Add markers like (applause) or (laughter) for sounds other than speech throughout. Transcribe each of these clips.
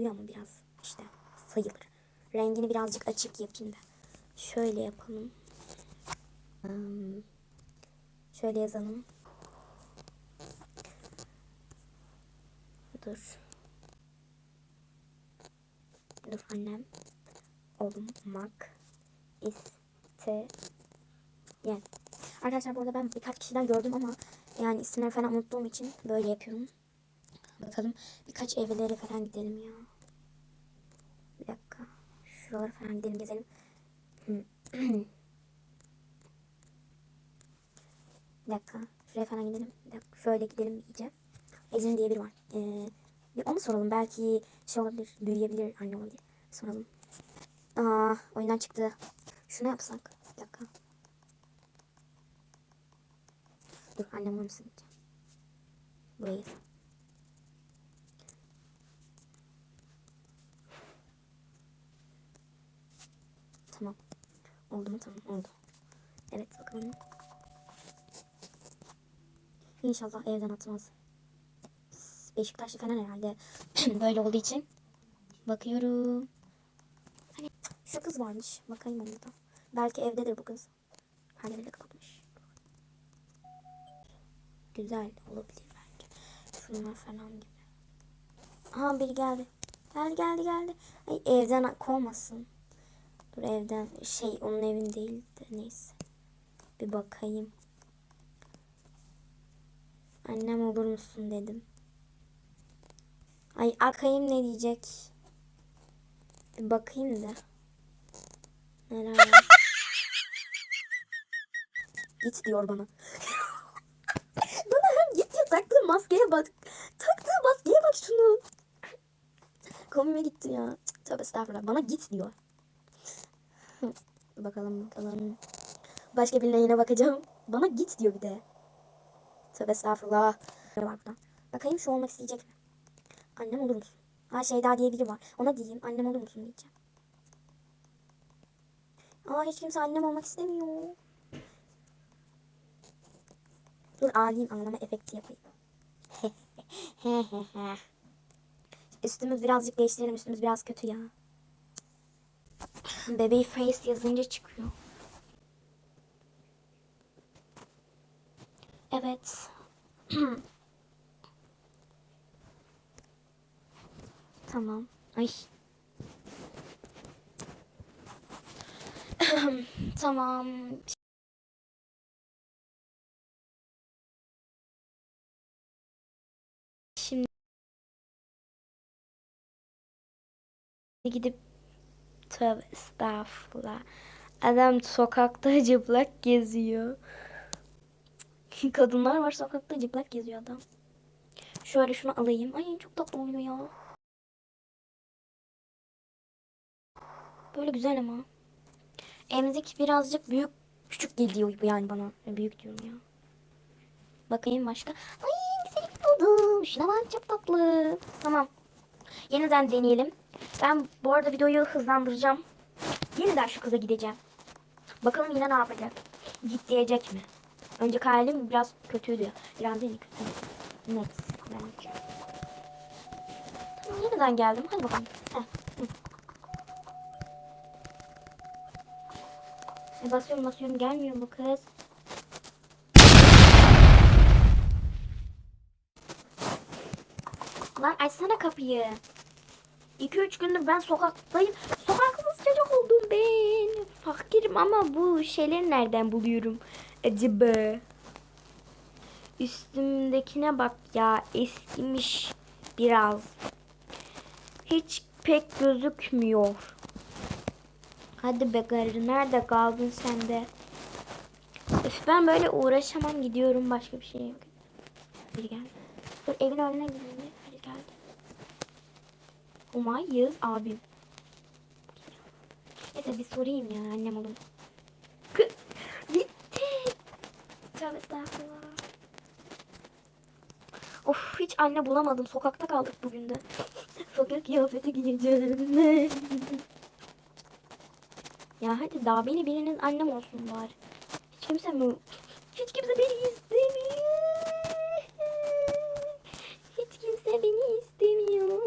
duruyor ama biraz işte sayılır. Rengini birazcık açık yapayım da. Şöyle yapalım. Hmm. Şöyle yazalım. Dur. Dur annem. Olmak iste yani. Arkadaşlar bu arada ben birkaç kişiden gördüm ama yani isimleri falan unuttuğum için böyle yapıyorum. Bakalım birkaç evlere falan gidelim ya. Bir dakika. Şuralara falan gidelim gezelim. bir dakika. Şuraya falan gidelim. Bir dakika. Şöyle gidelim iyice. Ecrin diye biri var. Ee, bir onu soralım. Belki şey olabilir. Büyüyebilir. Anne olabilir. Soralım. Aa, oyundan çıktı. Şunu yapsak. Bir dakika. Dur annem mısın diyeceğim. Burayı. Tamam. Oldu mu? Tamam oldu. Evet bakalım. İnşallah evden atmaz. Beşiktaşlı falan herhalde (clears throat) böyle olduğu için. Bakıyorum. Hani şu kız varmış. Bakayım onu da. Belki evdedir bu kız. Perdeleri kapatmış. Güzel olabilir belki. Şunlar falan gibi. Aha biri geldi. Geldi geldi geldi. Ay evden kovmasın. Dur evden şey onun evin değil de neyse. Bir bakayım. Annem olur musun dedim. Ay akayım ne diyecek? Bir bakayım da. Neler var? Git diyor bana. (laughs) bana hem git diyor taktığı maskeye bak. Taktığı maskeye bak şunu. Komime gitti ya. Tövbe estağfurullah. Bana git diyor. (laughs) Bakalım bakalım. Başka birine yine bakacağım. Bana git diyor bir de. Tövbe estağfurullah. Ne var burada? Bakayım şu olmak isteyecek mi? Annem olur musun? Ha Şeyda diye biri var. Ona diyeyim annem olur musun diyeceğim. Aa hiç kimse annem olmak istemiyor. Dur ağlayayım ağlama efekti yapayım. (laughs) Üstümüz birazcık değiştirelim. Üstümüz biraz kötü ya. Bebeği face yazınca çıkıyor. Evet. (clears throat) tamam. Ay. (clears throat) tamam. Şimdi gidip tövbe estağfurullah. Adam sokakta (laughs) cıplak geziyor. (laughs) Kadınlar var sokakta cıplak geziyor adam. Şöyle şunu alayım. Ay çok tatlı oluyor ya. Böyle güzel ama. Emzik birazcık büyük küçük geliyor yani bana. Büyük diyorum ya. Bakayım başka. Ay güzel buldum. Şuna bak çok tatlı. Tamam. Yeniden deneyelim. Ben bu arada videoyu hızlandıracağım. Yeniden şu kıza gideceğim. Bakalım yine ne yapacak. Git diyecek mi? Önceki halim biraz kötüydü. Biraz değil kötü. Net. Bence. Tamam yeniden geldim. Hadi bakalım. Heh. E, basıyorum basıyorum gelmiyor mu kız? Lan açsana kapıyı. 2-3 gündür ben sokaktayım. Sokaksız çocuk oldum ben. Fakirim ama bu şeyleri nereden buluyorum? Acaba. Üstümdekine bak ya. Eskimiş biraz. Hiç pek gözükmüyor. Hadi be garı nerede kaldın sen de? Üf, ben böyle uğraşamam gidiyorum başka bir şey yok. Biri geldi. Dur evin önüne gideyim. Biri geldi. Umay Yağız abim. Neyse bir sorayım ya annem olur. Gitti. Tövbe estağfurullah. Of hiç anne bulamadım. Sokakta kaldık bugün de. (laughs) Sokak kıyafeti giyeceğim. ya hadi daha beni biriniz annem olsun bari. Hiç kimse mi? Hiç kimse beni istemiyor. Hiç kimse beni istemiyor.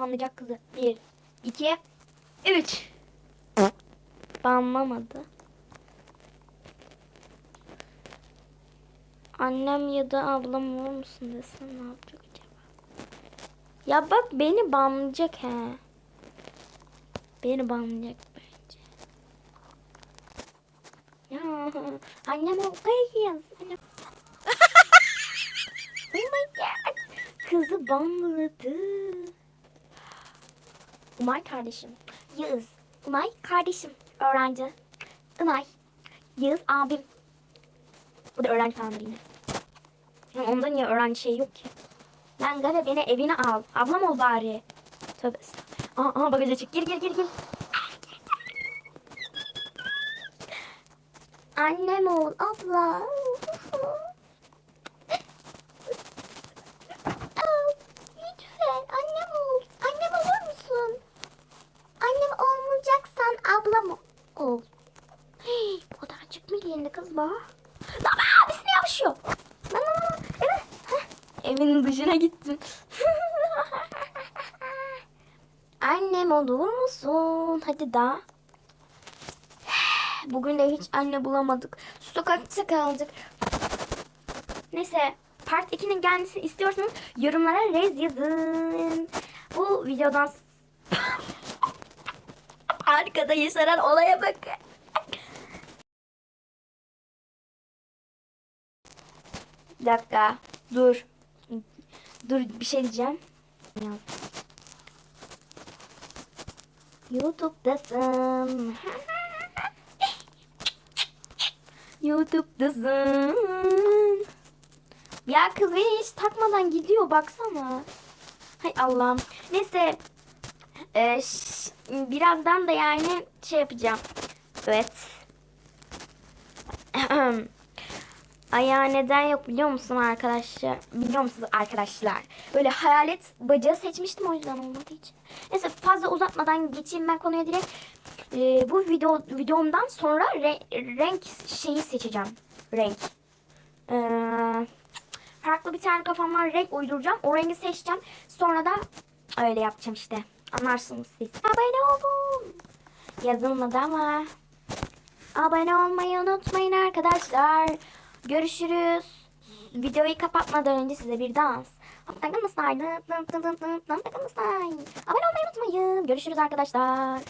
banlayacak kızı. Bir, iki, üç. Banlamadı. Annem ya da ablam olur musun desem ne yapacak acaba? Ya bak beni banlayacak he. Beni banlayacak bence. Ya annem o kıyız. (laughs) oh my god. Kızı banladı. Umay kardeşim. Yağız. Umay kardeşim. Öğrenci. Umay. Yağız abim. Bu da öğrenci tanımları yine. Ya onda niye öğrenci şey yok ki? Lan gare beni evine al. Ablam ol bari. Tövbe estağfurullah. Aa, aa bagaja çık. Gir gir gir gir. Annem ol abla. Aa, Lütfen annem ol. Annem olur musun? Annem olmayacaksan ablam ol. Hey, o da çıkmıyor yerinde kız bak. Lan abisine yapışıyor. Lan lan. Evet. Evin dışına gittim. (laughs) Annem olur musun? Hadi daha. (sighs) Bugün de hiç anne bulamadık. Sokakta kaldık. Neyse part 2'nin gelmesini istiyorsanız yorumlara rez yazın. Bu videodan (laughs) arkada yaşanan olaya bakın. Bir dakika. Dur. Dur bir şey diyeceğim. YouTube'dasın. (laughs) YouTube'dasın. Ya kız beni hiç takmadan gidiyor baksana. Hay Allah'ım. Neyse. Ee, birazdan da yani şey yapacağım. Evet. (clears throat) Ayağı neden yok biliyor musun arkadaşlar? Biliyor musunuz arkadaşlar? Böyle hayalet bacağı seçmiştim o yüzden olmadığı için. Neyse fazla uzatmadan geçeyim ben konuya direkt. Ee, bu video videomdan sonra re- renk şeyi seçeceğim. Renk. Ee, farklı bir tane kafamdan renk uyduracağım. O rengi seçeceğim. Sonra da öyle yapacağım işte. Anlarsınız siz. Abone olun. Yazılmadı ama. Abone olmayı unutmayın arkadaşlar. Görüşürüz. Videoyu kapatmadan önce size bir dans. Abone olmayı unutmayın. Görüşürüz arkadaşlar.